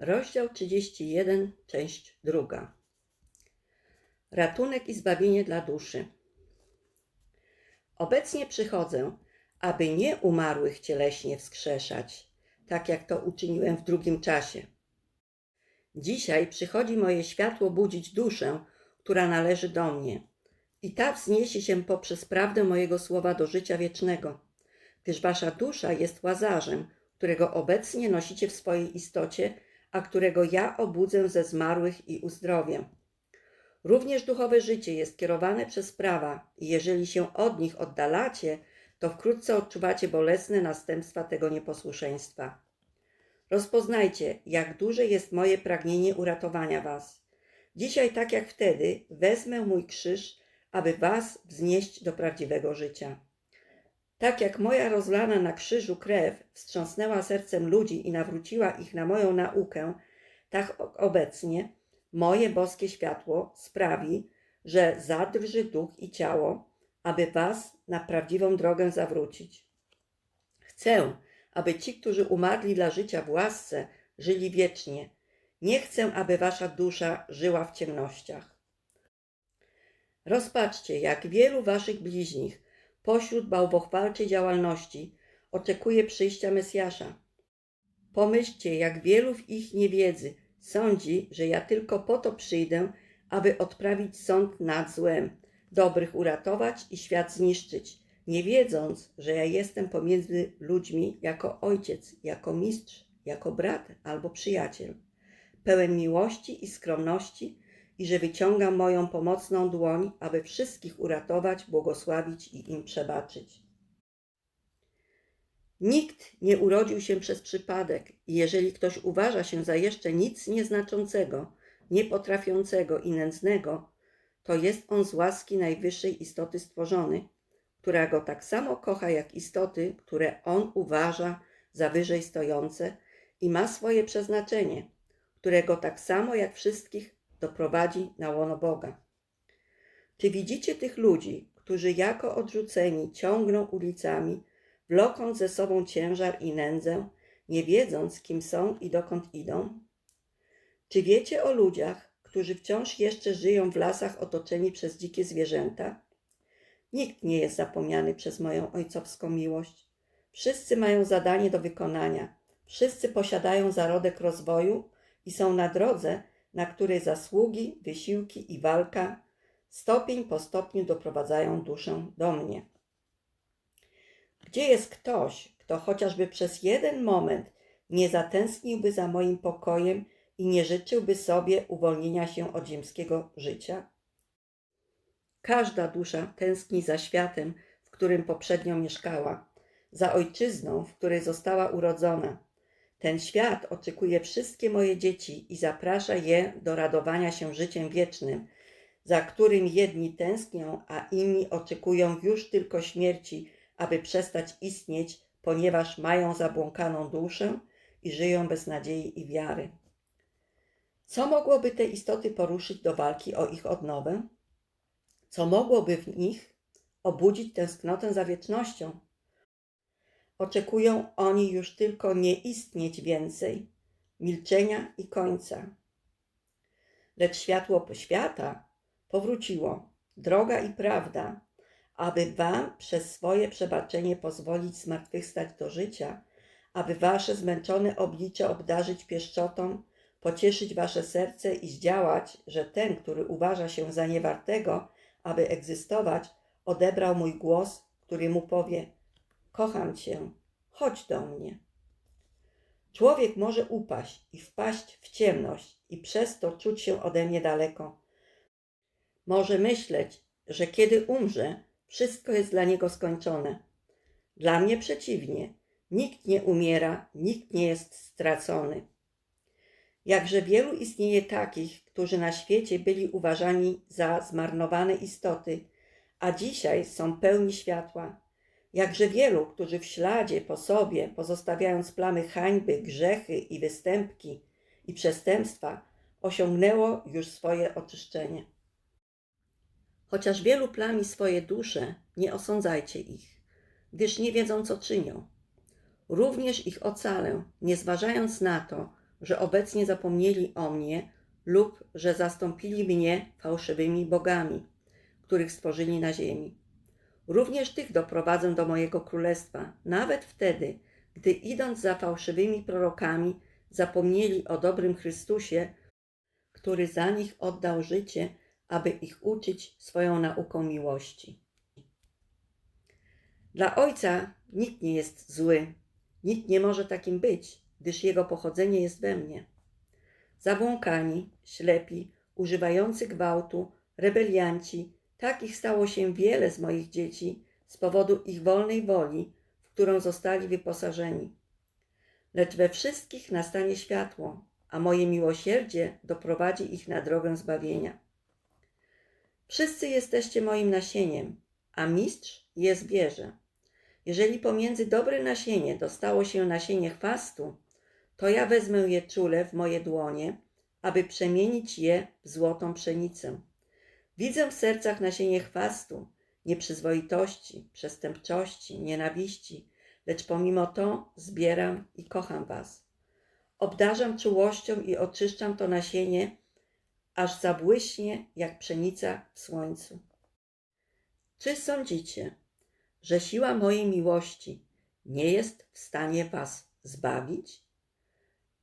Rozdział 31, część druga. Ratunek i zbawienie dla duszy. Obecnie przychodzę, aby nie umarłych cieleśnie wskrzeszać, tak jak to uczyniłem w drugim czasie. Dzisiaj przychodzi moje światło budzić duszę, która należy do mnie. I ta wzniesie się poprzez prawdę mojego słowa do życia wiecznego, gdyż wasza dusza jest łazarzem, którego obecnie nosicie w swojej istocie, a którego ja obudzę ze zmarłych i uzdrowię. Również duchowe życie jest kierowane przez prawa i jeżeli się od nich oddalacie, to wkrótce odczuwacie bolesne następstwa tego nieposłuszeństwa. Rozpoznajcie, jak duże jest moje pragnienie uratowania was. Dzisiaj, tak jak wtedy, wezmę mój krzyż, aby was wznieść do prawdziwego życia. Tak jak moja rozlana na krzyżu krew wstrząsnęła sercem ludzi i nawróciła ich na moją naukę, tak obecnie moje boskie światło sprawi, że zadrży duch i ciało, aby was na prawdziwą drogę zawrócić. Chcę, aby ci, którzy umarli dla życia w łasce, żyli wiecznie. Nie chcę, aby wasza dusza żyła w ciemnościach. Rozpatrzcie, jak wielu waszych bliźnich pośród bałwochwalczej działalności oczekuje przyjścia Mesjasza. Pomyślcie, jak wielu w ich niewiedzy sądzi, że ja tylko po to przyjdę, aby odprawić sąd nad złem, dobrych uratować i świat zniszczyć, nie wiedząc, że ja jestem pomiędzy ludźmi jako ojciec, jako mistrz, jako brat albo przyjaciel, pełen miłości i skromności i że wyciągam moją pomocną dłoń, aby wszystkich uratować, błogosławić i im przebaczyć. Nikt nie urodził się przez przypadek i jeżeli ktoś uważa się za jeszcze nic nieznaczącego, niepotrafiącego i nędznego, to jest on z łaski najwyższej istoty stworzony, która go tak samo kocha jak istoty, które on uważa za wyżej stojące i ma swoje przeznaczenie, którego tak samo jak wszystkich doprowadzi na łono Boga. Czy widzicie tych ludzi, którzy jako odrzuceni ciągną ulicami, wlokąc ze sobą ciężar i nędzę, nie wiedząc, kim są i dokąd idą? Czy wiecie o ludziach, którzy wciąż jeszcze żyją w lasach otoczeni przez dzikie zwierzęta? Nikt nie jest zapomniany przez moją ojcowską miłość. Wszyscy mają zadanie do wykonania. Wszyscy posiadają zarodek rozwoju i są na drodze, na której zasługi, wysiłki i walka stopień po stopniu doprowadzają duszę do mnie. Gdzie jest ktoś, kto chociażby przez jeden moment nie zatęskniłby za moim pokojem i nie życzyłby sobie uwolnienia się od ziemskiego życia? Każda dusza tęskni za światem, w którym poprzednio mieszkała, za ojczyzną, w której została urodzona. Ten świat oczekuje wszystkie moje dzieci i zaprasza je do radowania się życiem wiecznym, za którym jedni tęsknią, a inni oczekują już tylko śmierci, aby przestać istnieć, ponieważ mają zabłąkaną duszę i żyją bez nadziei i wiary. Co mogłoby te istoty poruszyć do walki o ich odnowę? Co mogłoby w nich obudzić tęsknotę za wiecznością? Oczekują oni już tylko nie istnieć więcej, milczenia i końca. Lecz światło świata powróciło, droga i prawda, aby wam przez swoje przebaczenie pozwolić zmartwychwstać do życia, aby wasze zmęczone oblicze obdarzyć pieszczotą, pocieszyć wasze serce i zdziałać, że ten, który uważa się za niewartego, aby egzystować, odebrał mój głos, który mu powie: Kocham cię, chodź do mnie. Człowiek może upaść i wpaść w ciemność i przez to czuć się ode mnie daleko. Może myśleć, że kiedy umrze, wszystko jest dla niego skończone. Dla mnie przeciwnie, nikt nie umiera, nikt nie jest stracony. Jakże wielu istnieje takich, którzy na świecie byli uważani za zmarnowane istoty, a dzisiaj są pełni światła. Jakże wielu, którzy w śladzie po sobie, pozostawiając plamy hańby, grzechy i występki i przestępstwa, osiągnęło już swoje oczyszczenie. Chociaż wielu plami swoje dusze, nie osądzajcie ich, gdyż nie wiedzą, co czynią. Również ich ocalę, nie zważając na to, że obecnie zapomnieli o mnie lub że zastąpili mnie fałszywymi bogami, których stworzyli na ziemi. Również tych doprowadzę do mojego królestwa, nawet wtedy, gdy idąc za fałszywymi prorokami, zapomnieli o dobrym Chrystusie, który za nich oddał życie, aby ich uczyć swoją nauką miłości. Dla Ojca nikt nie jest zły, nikt nie może takim być, gdyż Jego pochodzenie jest we mnie. Zabłąkani, ślepi, używający gwałtu, rebelianci, takich stało się wiele z moich dzieci z powodu ich wolnej woli, w którą zostali wyposażeni. Lecz we wszystkich nastanie światło, a moje miłosierdzie doprowadzi ich na drogę zbawienia. Wszyscy jesteście moim nasieniem, a mistrz je zbierze. Jeżeli pomiędzy dobre nasienie dostało się nasienie chwastu, to ja wezmę je czule w moje dłonie, aby przemienić je w złotą pszenicę. Widzę w sercach nasienie chwastu, nieprzyzwoitości, przestępczości, nienawiści, lecz pomimo to zbieram i kocham was. Obdarzam czułością i oczyszczam to nasienie, aż zabłyśnie jak pszenica w słońcu. Czy sądzicie, że siła mojej miłości nie jest w stanie was zbawić?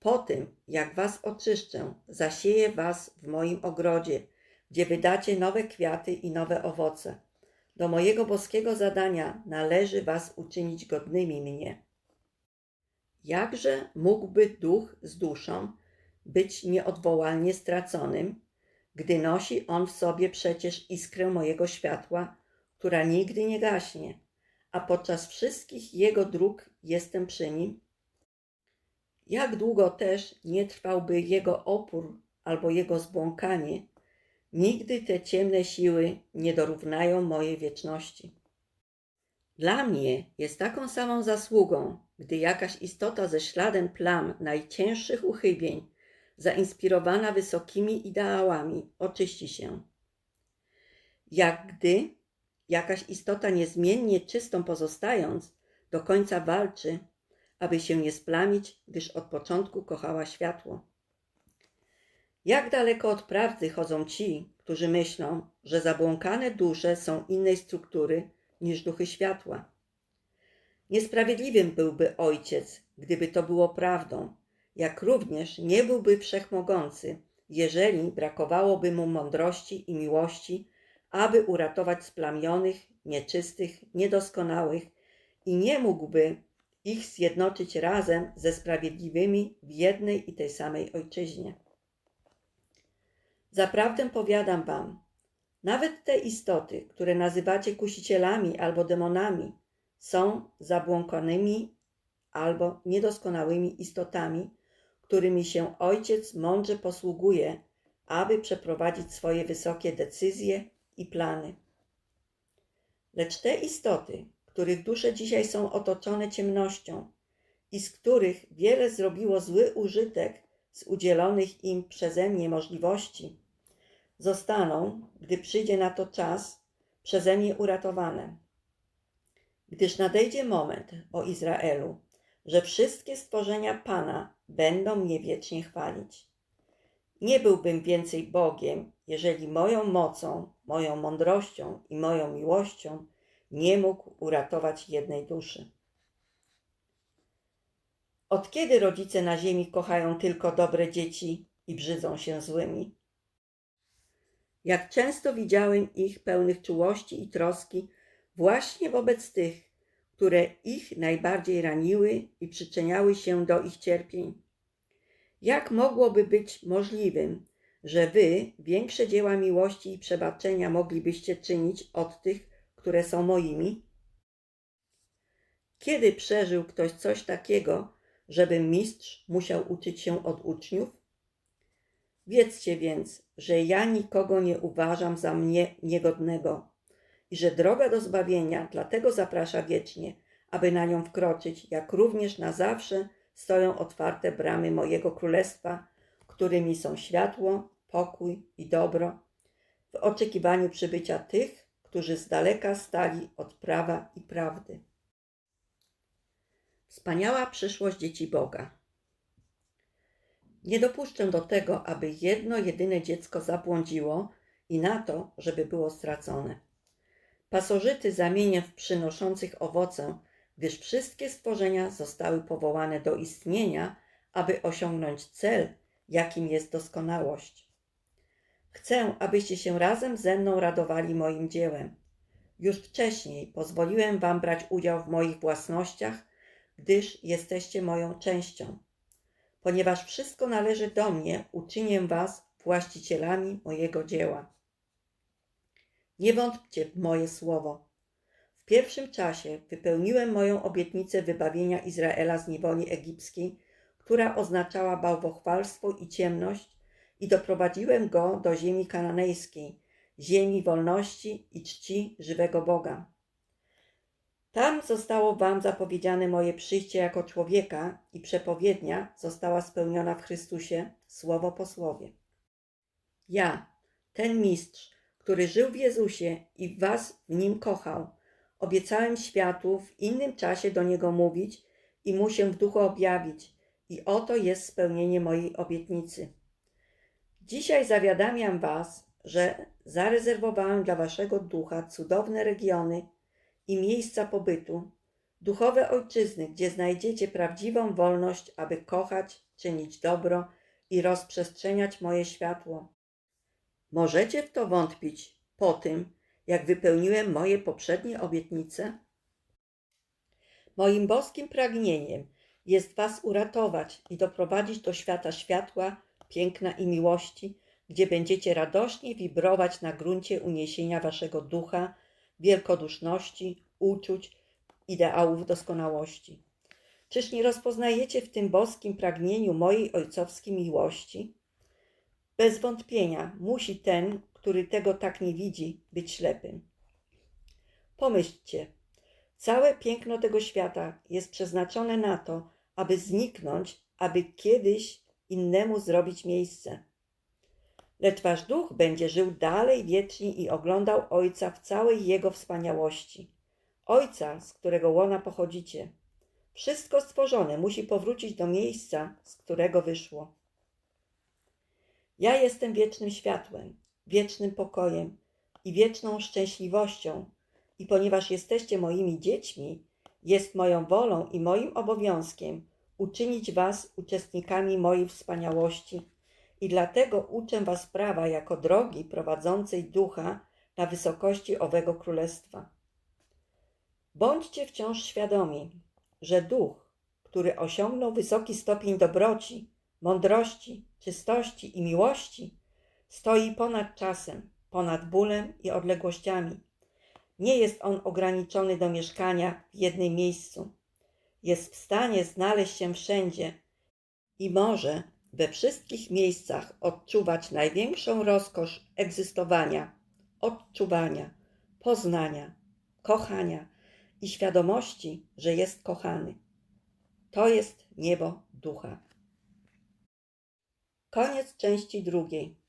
Po tym, jak was oczyszczę, zasieję was w moim ogrodzie, gdzie wydacie nowe kwiaty i nowe owoce. Do mojego boskiego zadania należy was uczynić godnymi mnie. Jakże mógłby duch z duszą być nieodwołalnie straconym, gdy nosi on w sobie przecież iskrę mojego światła, która nigdy nie gaśnie, a podczas wszystkich jego dróg jestem przy nim? Jak długo też nie trwałby jego opór albo jego zbłąkanie, nigdy te ciemne siły nie dorównają mojej wieczności. Dla mnie jest taką samą zasługą, gdy jakaś istota ze śladem plam najcięższych uchybień, zainspirowana wysokimi ideałami, oczyści się. Jak gdy jakaś istota niezmiennie czystą pozostając, do końca walczy, aby się nie splamić, gdyż od początku kochała światło. Jak daleko od prawdy chodzą ci, którzy myślą, że zabłąkane dusze są innej struktury niż duchy światła. Niesprawiedliwym byłby ojciec, gdyby to było prawdą, jak również nie byłby wszechmogący, jeżeli brakowałoby mu mądrości i miłości, aby uratować splamionych, nieczystych, niedoskonałych i nie mógłby ich zjednoczyć razem ze sprawiedliwymi w jednej i tej samej ojczyźnie. Zaprawdę powiadam wam, nawet te istoty, które nazywacie kusicielami albo demonami, są zabłąkanymi albo niedoskonałymi istotami, którymi się Ojciec mądrze posługuje, aby przeprowadzić swoje wysokie decyzje i plany. Lecz te istoty, których dusze dzisiaj są otoczone ciemnością i z których wiele zrobiło zły użytek z udzielonych im przeze mnie możliwości, zostaną, gdy przyjdzie na to czas, przeze mnie uratowane. Gdyż nadejdzie moment, o Izraelu, że wszystkie stworzenia Pana będą mnie wiecznie chwalić. Nie byłbym więcej Bogiem, jeżeli moją mocą, moją mądrością i moją miłością nie mógł uratować jednej duszy. Od kiedy rodzice na ziemi kochają tylko dobre dzieci i brzydzą się złymi? Jak często widziałem ich pełnych czułości i troski właśnie wobec tych, które ich najbardziej raniły i przyczyniały się do ich cierpień. Jak mogłoby być możliwym, że wy większe dzieła miłości i przebaczenia moglibyście czynić od tych, które są moimi? Kiedy przeżył ktoś coś takiego, żeby mistrz musiał uczyć się od uczniów? Wiedzcie więc, że ja nikogo nie uważam za mnie niegodnego i że droga do zbawienia dlatego zaprasza wiecznie, aby na nią wkroczyć, jak również na zawsze stoją otwarte bramy mojego królestwa, którymi są światło, pokój i dobro, w oczekiwaniu przybycia tych, którzy z daleka stali od prawa i prawdy. Wspaniała przyszłość dzieci Boga. Nie dopuszczę do tego, aby jedno jedyne dziecko zabłądziło i na to, żeby było stracone. Pasożyty zamienię w przynoszących owoce, gdyż wszystkie stworzenia zostały powołane do istnienia, aby osiągnąć cel, jakim jest doskonałość. Chcę, abyście się razem ze mną radowali moim dziełem. Już wcześniej pozwoliłem wam brać udział w moich własnościach, gdyż jesteście moją częścią. Ponieważ wszystko należy do mnie, uczynię was właścicielami mojego dzieła. Nie wątpcie w moje słowo. W pierwszym czasie wypełniłem moją obietnicę wybawienia Izraela z niewoli egipskiej, która oznaczała bałwochwalstwo i ciemność, i doprowadziłem go do ziemi kananejskiej, ziemi wolności i czci żywego Boga. Tam zostało wam zapowiedziane moje przyjście jako człowieka i przepowiednia została spełniona w Chrystusie słowo po słowie. Ja, ten mistrz, który żył w Jezusie i was w nim kochał, obiecałem światu w innym czasie do niego mówić i mu się w duchu objawić, i oto jest spełnienie mojej obietnicy. Dzisiaj zawiadamiam was, że zarezerwowałem dla waszego ducha cudowne regiony i miejsca pobytu, duchowe ojczyzny, gdzie znajdziecie prawdziwą wolność, aby kochać, czynić dobro i rozprzestrzeniać moje światło. Możecie w to wątpić po tym, jak wypełniłem moje poprzednie obietnice? Moim boskim pragnieniem jest Was uratować i doprowadzić do świata światła, piękna i miłości, gdzie będziecie radośnie wibrować na gruncie uniesienia Waszego ducha, wielkoduszności, uczuć, ideałów doskonałości. Czyż nie rozpoznajecie w tym boskim pragnieniu mojej ojcowskiej miłości? Bez wątpienia musi ten, który tego tak nie widzi, być ślepym. Pomyślcie, całe piękno tego świata jest przeznaczone na to, aby zniknąć, aby kiedyś innemu zrobić miejsce. Lecz wasz duch będzie żył dalej wiecznie i oglądał Ojca w całej Jego wspaniałości. Ojca, z którego łona pochodzicie. Wszystko stworzone musi powrócić do miejsca, z którego wyszło. Ja jestem wiecznym światłem, wiecznym pokojem i wieczną szczęśliwością, i ponieważ jesteście moimi dziećmi, jest moją wolą i moim obowiązkiem uczynić was uczestnikami mojej wspaniałości i dlatego uczę was prawa jako drogi prowadzącej ducha na wysokości owego królestwa. Bądźcie wciąż świadomi, że duch, który osiągnął wysoki stopień dobroci, mądrości, czystości i miłości, stoi ponad czasem, ponad bólem i odległościami. Nie jest on ograniczony do mieszkania w jednym miejscu. Jest w stanie znaleźć się wszędzie i może we wszystkich miejscach odczuwać największą rozkosz egzystowania, odczuwania, poznania, kochania i świadomości, że jest kochany. To jest niebo ducha. Koniec części drugiej.